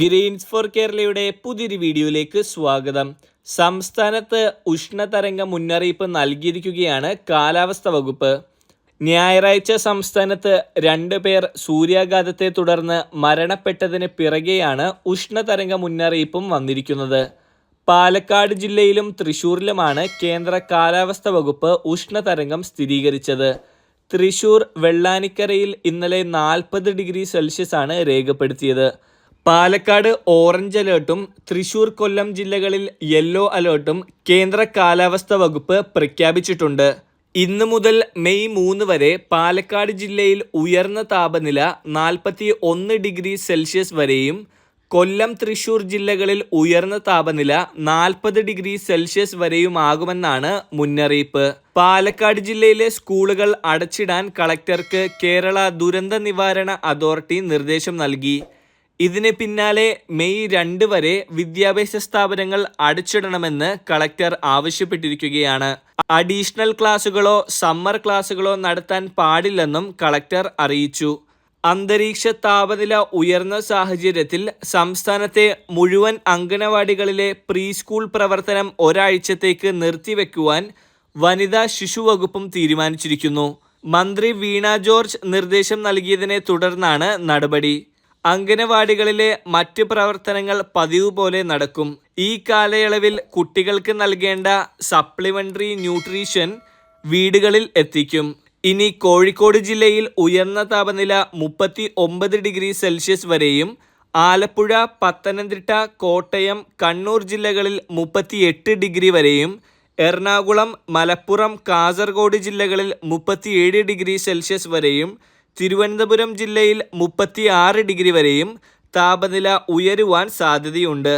Green's four കേരളയുടെ പുതിയൊരു വീഡിയോയിലേക്ക് സ്വാഗതം. സംസ്ഥാനത്ത് ഉഷ്ണതരംഗ മുന്നറിയിപ്പ് നൽകിയിരിക്കുകയാണ് കാലാവസ്ഥ വകുപ്പ്. ഞായറാഴ്ച സംസ്ഥാനത്ത് രണ്ട് പേർ സൂര്യാഘാതത്തെ തുടർന്ന് മരണപ്പെട്ടതിന് പിറകെയാണ് ഉഷ്ണതരംഗ മുന്നറിയിപ്പും വന്നിരിക്കുന്നത്. പാലക്കാട് ജില്ലയിലും തൃശൂരിലുമാണ് കേന്ദ്ര കാലാവസ്ഥ വകുപ്പ് ഉഷ്ണതരംഗം സ്ഥിരീകരിച്ചത്. തൃശൂർ വെള്ളാനിക്കരയിൽ ഇന്നലെ നാൽപ്പത് ഡിഗ്രി സെൽഷ്യസാണ് രേഖപ്പെടുത്തിയത്. പാലക്കാട് ഓറഞ്ച് അലേർട്ടും തൃശൂർ കൊല്ലം ജില്ലകളിൽ യെല്ലോ അലേർട്ടും കേന്ദ്ര കാലാവസ്ഥ വകുപ്പ് പ്രഖ്യാപിച്ചിട്ടുണ്ട്. ഇന്ന് മുതൽ മെയ് മൂന്ന് വരെ പാലക്കാട് ജില്ലയിൽ ഉയർന്ന താപനില നാൽപ്പത്തി ഒന്ന് ഡിഗ്രി സെൽഷ്യസ് വരെയും കൊല്ലം തൃശൂർ ജില്ലകളിൽ ഉയർന്ന താപനില നാൽപ്പത് ഡിഗ്രി സെൽഷ്യസ് വരെയുമാകുമെന്നാണ് മുന്നറിയിപ്പ്. പാലക്കാട് ജില്ലയിലെ സ്കൂളുകൾ അടച്ചിടാൻ കളക്ടർക്ക് കേരള ദുരന്ത നിവാരണ അതോറിറ്റി നിർദ്ദേശം നൽകി. ഇതിന് പിന്നാലെ മെയ് രണ്ട് വരെ വിദ്യാഭ്യാസ സ്ഥാപനങ്ങൾ അടച്ചിടണമെന്ന് കളക്ടർ ആവശ്യപ്പെട്ടിരിക്കുകയാണ്. അഡീഷണൽ ക്ലാസുകളോ സമ്മർ ക്ലാസുകളോ നടത്താൻ പാടില്ലെന്നും കളക്ടർ അറിയിച്ചു. അന്തരീക്ഷ താപനില ഉയർന്ന സാഹചര്യത്തിൽ സംസ്ഥാനത്തെ മുഴുവൻ അങ്കണവാടികളിലെ പ്രീ സ്കൂൾ പ്രവർത്തനം ഒരാഴ്ചത്തേക്ക് നിർത്തിവെക്കുവാൻ വനിതാ ശിശു വകുപ്പും തീരുമാനിച്ചിരിക്കുന്നു. മന്ത്രി വീണ ജോർജ് നിർദ്ദേശം നൽകിയതിനെ തുടർന്നാണ് നടപടി. അങ്കനവാടികളിലെ മറ്റ് പ്രവർത്തനങ്ങൾ പതിവ് പോലെ നടക്കും. ഈ കാലയളവിൽ കുട്ടികൾക്ക് നൽകേണ്ട സപ്ലിമെന്ററി ന്യൂട്രീഷൻ വീടുകളിൽ എത്തിക്കും. ഇനി കോഴിക്കോട് ജില്ലയിൽ ഉയർന്ന താപനില മുപ്പത്തി ഒമ്പത് ഡിഗ്രി സെൽഷ്യസ് വരെയും ആലപ്പുഴ പത്തനംതിട്ട കോട്ടയം കണ്ണൂർ ജില്ലകളിൽ മുപ്പത്തിയെട്ട് ഡിഗ്രി വരെയും എറണാകുളം മലപ്പുറം കാസർഗോഡ് ജില്ലകളിൽ മുപ്പത്തിയേഴ് ഡിഗ്രി സെൽഷ്യസ് വരെയും തിരുവനന്തപുരം ജില്ലയിൽ മുപ്പത്തി ആറ് ഡിഗ്രി വരെയും താപനില ഉയരുവാൻ സാധ്യതയുണ്ട്.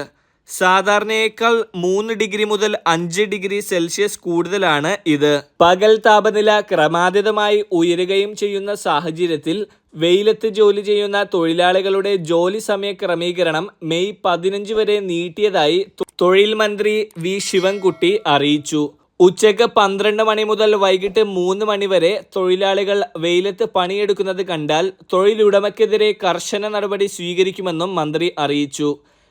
സാധാരണയേക്കാൾ മൂന്ന് ഡിഗ്രി മുതൽ അഞ്ച് ഡിഗ്രി സെൽഷ്യസ് കൂടുതലാണ് ഇത്. പകൽ താപനില ക്രമാതീതമായി ഉയരുകയും ചെയ്യുന്ന സാഹചര്യത്തിൽ വെയിലത്ത് ജോലി ചെയ്യുന്ന തൊഴിലാളികളുടെ ജോലി സമയ ക്രമീകരണം മെയ് പതിനഞ്ച് വരെ നീട്ടിയതായി തൊഴിൽ മന്ത്രി വി. ശിവൻകുട്ടി അറിയിച്ചു. ഉച്ചയ്ക്ക് പന്ത്രണ്ട് മണി മുതൽ വൈകിട്ട് മൂന്ന് മണി വരെ തൊഴിലാളികൾ വെയിലത്ത് പണിയെടുക്കുന്നത് കണ്ടാൽ തൊഴിലുടമയ്ക്കെതിരെ കർശന നടപടി സ്വീകരിക്കുമെന്നും മന്ത്രി അറിയിച്ചു.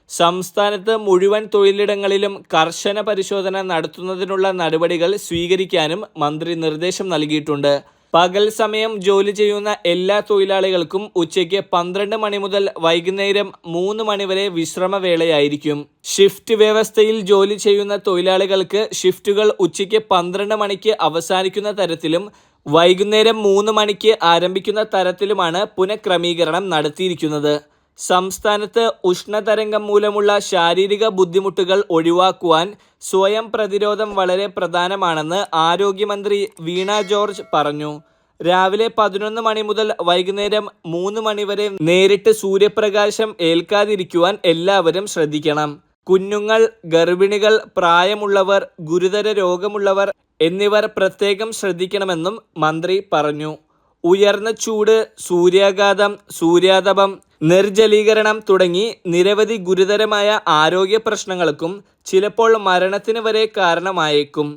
സംസ്ഥാനത്ത് മുഴുവൻ തൊഴിലിടങ്ങളിലും കർശന പരിശോധന നടത്തുന്നതിനുള്ള നടപടികൾ സ്വീകരിക്കാനും മന്ത്രി നിർദ്ദേശം നൽകിയിട്ടുണ്ട്. പകൽ സമയം ജോലി ചെയ്യുന്ന എല്ലാ തൊഴിലാളികൾക്കും ഉച്ചയ്ക്ക് പന്ത്രണ്ട് മണി മുതൽ വൈകുന്നേരം മൂന്ന് മണിവരെ വിശ്രമവേളയായിരിക്കും. ഷിഫ്റ്റ് വ്യവസ്ഥയിൽ ജോലി ചെയ്യുന്ന തൊഴിലാളികൾക്ക് ഷിഫ്റ്റുകൾ ഉച്ചയ്ക്ക് പന്ത്രണ്ട് മണിക്ക് അവസാനിക്കുന്ന തരത്തിലും വൈകുന്നേരം മൂന്ന് മണിക്ക് ആരംഭിക്കുന്ന തരത്തിലുമാണ് പുനഃക്രമീകരണം നടത്തിയിരിക്കുന്നത്. സംസ്ഥാനത്ത് ഉഷ്ണതരംഗം മൂലമുള്ള ശാരീരിക ബുദ്ധിമുട്ടുകൾ ഒഴിവാക്കുവാൻ സ്വയം പ്രതിരോധം വളരെ പ്രധാനമാണെന്ന് ആരോഗ്യമന്ത്രി വീണ ജോർജ് പറഞ്ഞു. രാവിലെ പതിനൊന്ന് മണി മുതൽ വൈകുന്നേരം മൂന്ന് മണിവരെ നേരിട്ട് സൂര്യപ്രകാശം ഏൽക്കാതിരിക്കുവാൻ എല്ലാവരും ശ്രദ്ധിക്കണം. കുഞ്ഞുങ്ങൾ ഗർഭിണികൾ പ്രായമുള്ളവർ ഗുരുതര രോഗമുള്ളവർ എന്നിവർ പ്രത്യേകം ശ്രദ്ധിക്കണമെന്നും മന്ത്രി പറഞ്ഞു. ഉയർന്ന ചൂട് സൂര്യാഘാതം സൂര്യാതപം നിർജലീകരണം തുടങ്ങി നിരവധി ഗുരുതരമായ ആരോഗ്യ പ്രശ്നങ്ങൾക്കും ചിലപ്പോൾ മരണത്തിന് വരെ കാരണമായേക്കും.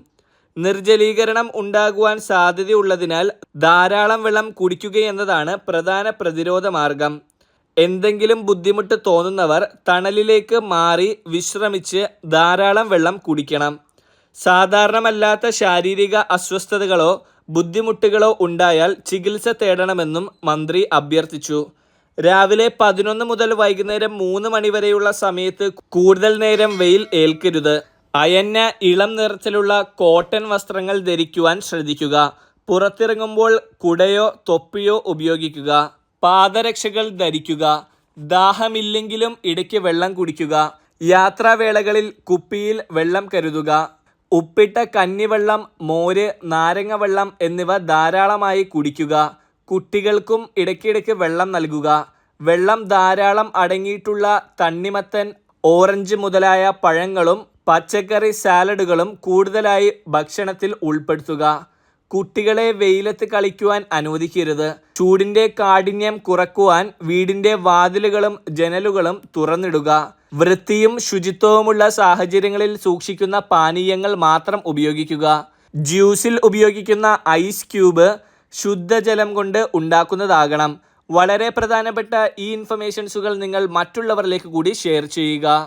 നിർജലീകരണം ഉണ്ടാകുവാൻ സാധ്യതയുള്ളതിനാൽ ധാരാളം വെള്ളം കുടിക്കുകയെന്നതാണ് പ്രധാന പ്രതിരോധ മാർഗം. എന്തെങ്കിലും ബുദ്ധിമുട്ട് തോന്നുന്നവർ തണലിലേക്ക് മാറി വിശ്രമിച്ച് ധാരാളം വെള്ളം കുടിക്കണം. സാധാരണമല്ലാത്ത ശാരീരിക അസ്വസ്ഥതകളോ ബുദ്ധിമുട്ടുകളോ ഉണ്ടായാൽ ചികിത്സ തേടണമെന്നും മന്ത്രി അഭ്യർത്ഥിച്ചു. രാവിലെ പതിനൊന്ന് മുതൽ വൈകുന്നേരം മൂന്ന് മണിവരെയുള്ള സമയത്ത് കൂടുതൽ നേരം വെയിൽ ഏൽക്കരുത്. അയഞ്ഞ ഇളം നിറത്തിലുള്ള കോട്ടൺ വസ്ത്രങ്ങൾ ധരിക്കുവാൻ ശ്രദ്ധിക്കുക. പുറത്തിറങ്ങുമ്പോൾ കുടയോ തൊപ്പിയോ ഉപയോഗിക്കുക. പാദരക്ഷകൾ ധരിക്കുക. ദാഹമില്ലെങ്കിലും ഇടയ്ക്ക് വെള്ളം കുടിക്കുക. യാത്രാവേളകളിൽ കുപ്പിയിൽ വെള്ളം കരുതുക. ഉപ്പിട്ട കഞ്ഞിവെള്ളം മോര് നാരങ്ങ വെള്ളം എന്നിവ ധാരാളമായി കുടിക്കുക. കുട്ടികൾക്കും ഇടയ്ക്കിടയ്ക്ക് വെള്ളം നൽകുക. വെള്ളം ധാരാളം അടങ്ങിയിട്ടുള്ള തണ്ണിമത്തൻ ഓറഞ്ച് മുതലായ പഴങ്ങളും പച്ചക്കറി സാലഡുകളും കൂടുതലായി ഭക്ഷണത്തിൽ ഉൾപ്പെടുത്തുക. കുട്ടികളെ വെയിലത്ത് കളിക്കുവാൻ അനുവദിക്കരുത്. ചൂടിന്റെ കാഠിന്യം കുറക്കുവാൻ വീടിന്റെ വാതിലുകളും ജനലുകളും തുറന്നിടുക. വൃത്തിയും ശുചിത്വവുമുള്ള സാഹചര്യങ്ങളിൽ സൂക്ഷിക്കുന്ന പാനീയങ്ങൾ മാത്രം ഉപയോഗിക്കുക. ജ്യൂസിൽ ഉപയോഗിക്കുന്ന ഐസ് ക്യൂബ് ശുദ്ധജലം കൊണ്ട് ഉണ്ടാക്കുന്നതാകണം. വളരെ പ്രധാനപ്പെട്ട ഈ ഇൻഫർമേഷൻസുകൾ നിങ്ങൾ മറ്റുള്ളവരിലേക്ക് കൂടി ഷെയർ ചെയ്യുക.